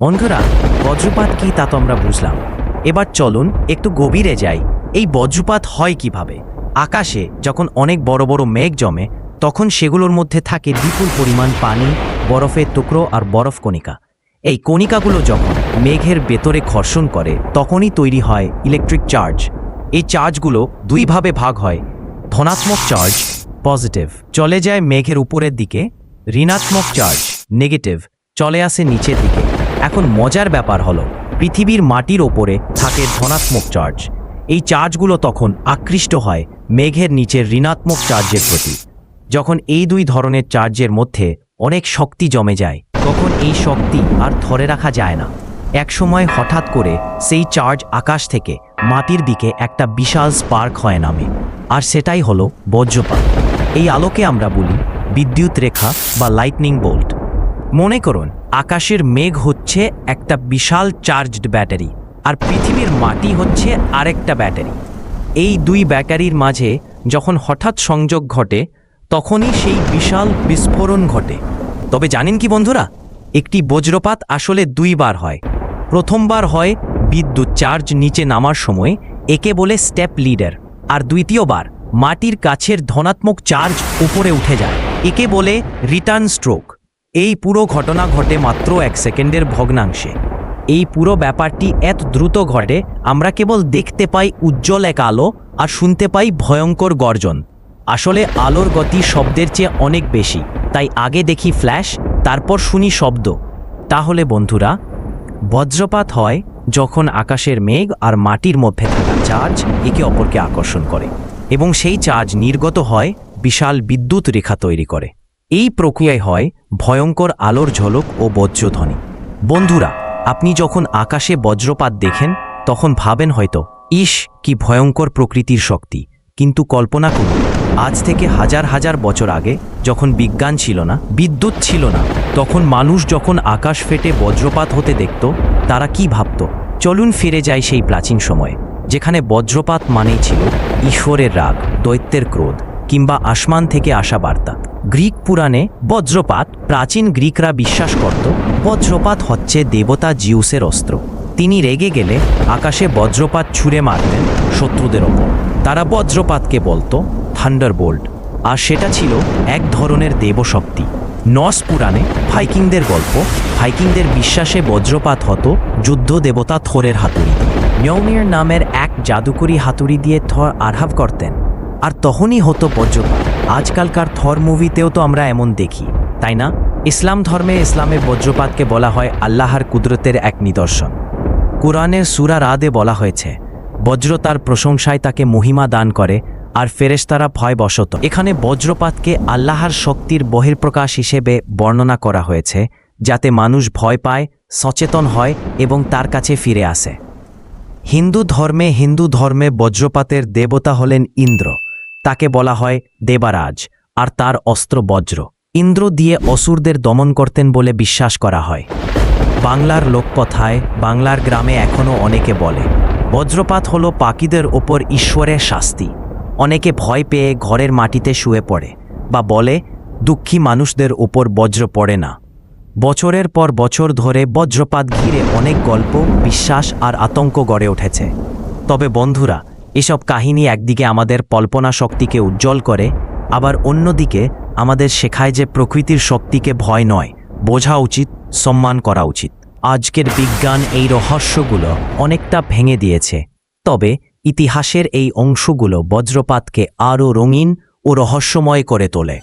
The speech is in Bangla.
বন্ধুরা, বজ্রপাত কি তা তো আমরা বুঝলাম। এবার চলুন একটু গভীরে যাই। এই বজ্রপাত হয় কীভাবে? আকাশে যখন অনেক বড় বড় মেঘ জমে, তখন সেগুলোর মধ্যে থাকে বিপুল পরিমাণ পানি, বরফের টুকরো আর বরফ কণিকা। এই কণিকাগুলো যখন মেঘের ভেতরে ঘর্ষণ করে, তখনই তৈরি হয় ইলেকট্রিক চার্জ এই চার্জগুলো দুইভাবে ভাগ হয়, ধনাত্মক চার্জ পজিটিভ চলে যায় মেঘের উপরের দিকে, ঋণাত্মক চার্জ নেগেটিভ চলে আসে নিচের দিকে। এখন মজার ব্যাপার হলো, পৃথিবীর মাটির ওপরে থাকে ধনাত্মক চার্জ। এই চার্জগুলো তখন আকৃষ্ট হয় মেঘের নিচের ঋণাত্মক চার্জের প্রতি। যখন এই দুই ধরনের চার্জের মধ্যে অনেক শক্তি জমে যায়, তখন এই শক্তি আর ধরে রাখা যায় না। একসময় হঠাৎ করে সেই চার্জ আকাশ থেকে মাটির দিকে একটা বিশাল স্পার্ক হয় নামে, আর সেটাই হলো বজ্রপাত। এই আলোকে আমরা বলি বিদ্যুৎ রেখা বা লাইটনিং বোল্ট মনে করুন, আকাশের মেঘ হচ্ছে একটা বিশাল চার্জড ব্যাটারি, আর পৃথিবীর মাটি হচ্ছে আরেকটা ব্যাটারি। এই দুই ব্যাটারির মাঝে যখন হঠাৎ সংযোগ ঘটে, তখনই সেই বিশাল বিস্ফোরণ ঘটে। তবে জানেন কি বন্ধুরা? একটি বজ্রপাত আসলে দুইবার হয়। প্রথমবার হয় বিদ্যুৎ চার্জ নিচে নামার সময়, একে বলে স্টেপ লিডার, আর দ্বিতীয়বার মাটির কাছের ধনাত্মক চার্জ উপরে উঠে যায়, একে বলে রিটার্ন স্ট্রোক। এই পুরো ঘটনা ঘটে মাত্র এক সেকেন্ডের ভগ্নাংশে। এই পুরো ব্যাপারটি এত দ্রুত ঘটে, আমরা কেবল দেখতে পাই উজ্জ্বল এক আলো আর শুনতে পাই ভয়ঙ্কর গর্জন। আসলে আলোর গতি শব্দের চেয়ে অনেক বেশি, তাই আগে দেখি ফ্ল্যাশ, তারপর শুনি শব্দ। তাহলে বন্ধুরা, বজ্রপাত হয় যখন আকাশের মেঘ আর মাটির মধ্যে থাকা চার্জ একে অপরকে আকর্ষণ করে, এবং সেই চার্জ নির্গত হয় বিশাল বিদ্যুৎ রেখা তৈরি করে। এই প্রক্রিয়ায় হয় ভয়ঙ্কর আলোর ঝলক ও বজ্রধ্বনি। বন্ধুরা, আপনি যখন আকাশে বজ্রপাত দেখেন, তখন ভাবেন হয়তো ইস কি ভয়ঙ্কর প্রকৃতির শক্তি। কিন্তু কল্পনা করুন, আজ থেকে হাজার হাজার বছর আগে যখন বিজ্ঞান ছিল না, বিদ্যুৎ ছিল না, তখন মানুষ যখন আকাশ ফেটে বজ্রপাত হতে দেখত, তারা কি ভাবত? চলুন ফিরে যাই সেই প্রাচীন সময়ে, যেখানে বজ্রপাত মানেই ছিল ঈশ্বরের রাগ, দৈত্যের ক্রোধ, কিংবা আসমান থেকে আসা বার্তা। গ্রিক পুরাণে বজ্রপাত, প্রাচীন গ্রিকরা বিশ্বাস করত, বজ্রপাত হচ্ছে দেবতা জিউসের অস্ত্র। তিনি রেগে গেলে আকাশে বজ্রপাত ছুঁড়ে মারতেন শত্রুদের ওপর। তারা বজ্রপাতকে বলতো থান্ডারবোল্ট, আর সেটা ছিল এক ধরনের দেবশক্তি। নস পুরাণে ভাইকিংদের গল্প, ভাইকিংদের বিশ্বাসে বজ্রপাত হতো যুদ্ধ দেবতা থরের হাতুড়ি দিয়ে। মিয়মির নামের এক জাদুকরি হাতুড়ি দিয়ে থর আরহাব করতেন, আর তখনই হতো বজ্রপাত। আজকালকার থর মুভিতেও তো আমরা এমন দেখি, তাই না? ইসলাম ধর্মে ইসলামের বজ্রপাতকে বলা হয় আল্লাহর কুদরতের এক নিদর্শন। কোরআনের সুরা রাদে বলা হয়েছে, বজ্র তার প্রশংসায় তাকে মহিমা দান করে আর ফেরেশতারা ভয় বশত এখানে বজ্রপাতকে আল্লাহর শক্তির বহির্প্রকাশ হিসেবে বর্ণনা করা হয়েছে, যাতে মানুষ ভয় পায়, সচেতন হয় এবং তার কাছে ফিরে আসে। হিন্দু ধর্মে হিন্দু ধর্মে বজ্রপাতের দেবতা হলেন ইন্দ্র। তাকে বলা হয় দেবারাজ, আর তার অস্ত্র বজ্র। ইন্দ্র দিয়ে অসুরদের দমন করতেন বলে বিশ্বাস করা হয়। বাংলার লোককথায় বাংলার গ্রামে এখনও অনেকে বলে, বজ্রপাত হলো পাখিদের ওপর ঈশ্বরের শাস্তি। অনেকে ভয় পেয়ে ঘরের মাটিতে শুয়ে পড়ে, বা বলে, দুঃখী মানুষদের ওপর বজ্র পড়ে না। বছরের পর বছর ধরে বজ্রপাত ঘিরে অনেক গল্প, বিশ্বাস আর আতঙ্ক গড়ে উঠেছে। তবে বন্ধুরা এসব কাহিনী একদিকে আমাদের কল্পনা শক্তিকে উজ্জ্বল করে, আবার অন্যদিকে আমাদের শেখায় যে প্রকৃতির শক্তিকে ভয় নয়, বোঝা উচিত, সম্মান করা উচিত। আজকের বিজ্ঞান এই রহস্যগুলো অনেকটা ভেঙে দিয়েছে। তবে ইতিহাসের এই অংশগুলো বজ্রপাতকে আরও রঙিন ও রহস্যময় করে তোলে।